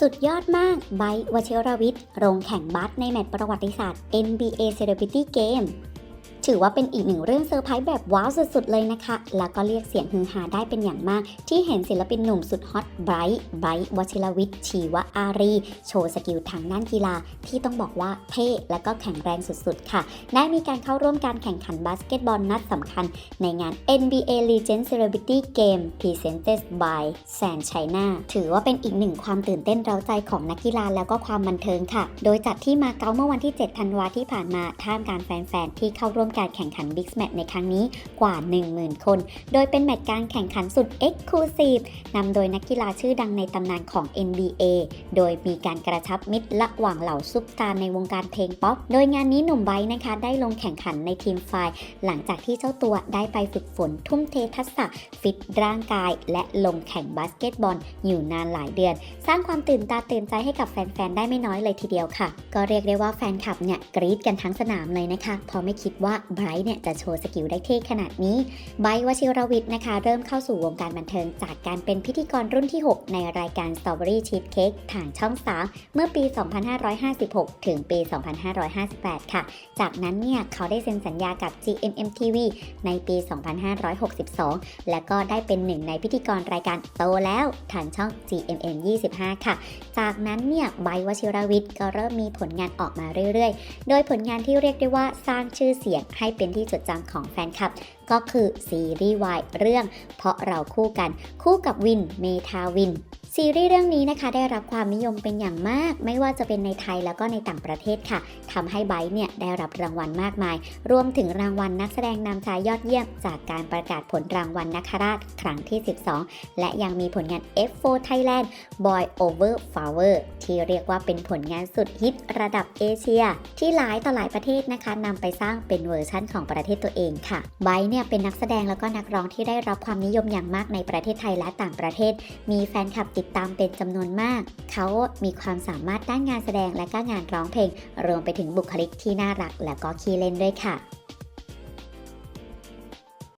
สุดยอดมากไบร์ทวชิรวิทย์ลงแข่งบาสในแมตช์ประวัติศาสตร์ NBA Celebrity Game ถือว่าเป็นอีกหนึ่งเรื่องเซอร์ไพรส์แบบว้าวสุดๆเลยนะคะ แล้วก็เรียกเสียงฮือฮาได้เป็นอย่างมาก ที่เห็นศิลปินหนุ่มสุดฮอตไบรท์ไบรท์วชิรวิทย์ชีวอารี โชว์สกิลทางด้านกีฬา ที่ต้องบอกว่าเท่และก็แข็งแรงสุดๆ ค่ะ ได้มีการเข้าร่วมการแข่งขันบาสเกตบอลนัดสำคัญ ในงาน NBA Legend Celebrity Game Presented by San China ถือว่าเป็นอีกหนึ่งความตื่นเต้นเร้าใจของนักกีฬาแล้วก็ความบันเทิงค่ะ โดยจัดที่มาเก๊าเมื่อวันที่ 7 ธันวาที่ผ่านมาท่ามกลารแฟนๆที่เข้าร่วมการแข่งขัน Big Match ในครั้งนี้กว่า 10,000 คน โดยเป็นแมตช์การแข่งขันสุด Exclusive นำโดยนักกีฬาชื่อดังในตำนานของ NBA โดยมีการกระชับมิตรระหว่างเหล่าซุปตาร์ในวงการเพลงป๊อป โดยงานนี้หนุ่มไบร์นะคะ ได้ลงแข่งขันในทีมไฟล์หลังจากที่เจ้าตัวได้ไปฝึกฝนทุ่มเททักษะฟิตร่างกาย และลงแข่งบาสเกตบอลอยู่นานหลายเดือน สร้างความตื่นตาตื่นใจให้กับแฟนๆได้ไม่น้อยเลยทีเดียวค่ะ ก็เรียกได้ว่าแฟนคลับเนี่ยกรี๊ดกันทั้งสนามเลยนะคะเพราะไม่คิดว่าไบรท์เนี่ยจะโชว์สกิลได้เท่ขนาดนี้ไบรท์วชิรวิทย์นะคะ เริ่มเข้าสู่วงการบันเทิงจากการเป็นพิธีกรรุ่นที่ 6 ในรายการ Strawberry Cheesecake ทางช่อง 3 เมื่อปี 2556 ถึงปี 2558 ค่ะ จากนั้นเนี่ยเขาได้เซ็นสัญญากับ GMM TV ในปี 2562 และก็ได้เป็นหนึ่งในพิธีกรรายการโตแล้วทางช่อง GMM 25 ค่ะ จากนั้นเนี่ยไบร์วชิรวิทย์ก็เริ่มมีผลงานออกมาเรื่อยๆ โดยผลงานที่เรียกได้ว่าสร้างชื่อเสียงให้เป็นที่จดจำของแฟนคลับ ก็คือซีรีส์วายเรื่อง เพราะเราคู่กัน คู่กับวิน เมทาวิน ซีรีส์เรื่องนี้นะคะได้รับความนิยมเป็นอย่างมาก ไม่ว่าจะเป็นในไทยแล้วก็ในต่างประเทศค่ะทำให้ไบร์เนี่ยได้รับรางวัลมากมาย รวมถึงรางวัลนักแสดงนำชายยอดเยี่ยม จากการประกาศผลรางวัลนักราชครั้งที่ 12 และยังมีผลงาน F4 Thailand Boy Over Flower ที่เรียกว่าเป็นผลงานสุดฮิตระดับเอเชีย ที่หลายต่อหลายประเทศนะคะนำไปสร้างเป็นเวอร์ชั่นของประเทศตัวเองค่ะไบร์เนี่ยเป็นนักแสดงแล้วก็นักร้องที่ได้รับความนิยมอย่างมากในประเทศไทยและต่างประเทศ มีแฟนคลับติดตามเป็นจำนวนมาก เขามีความสามารถด้านงานแสดงและก็งานร้องเพลง รวมไปถึงบุคลิกที่น่ารักและก็ขี้เล่นด้วยค่ะ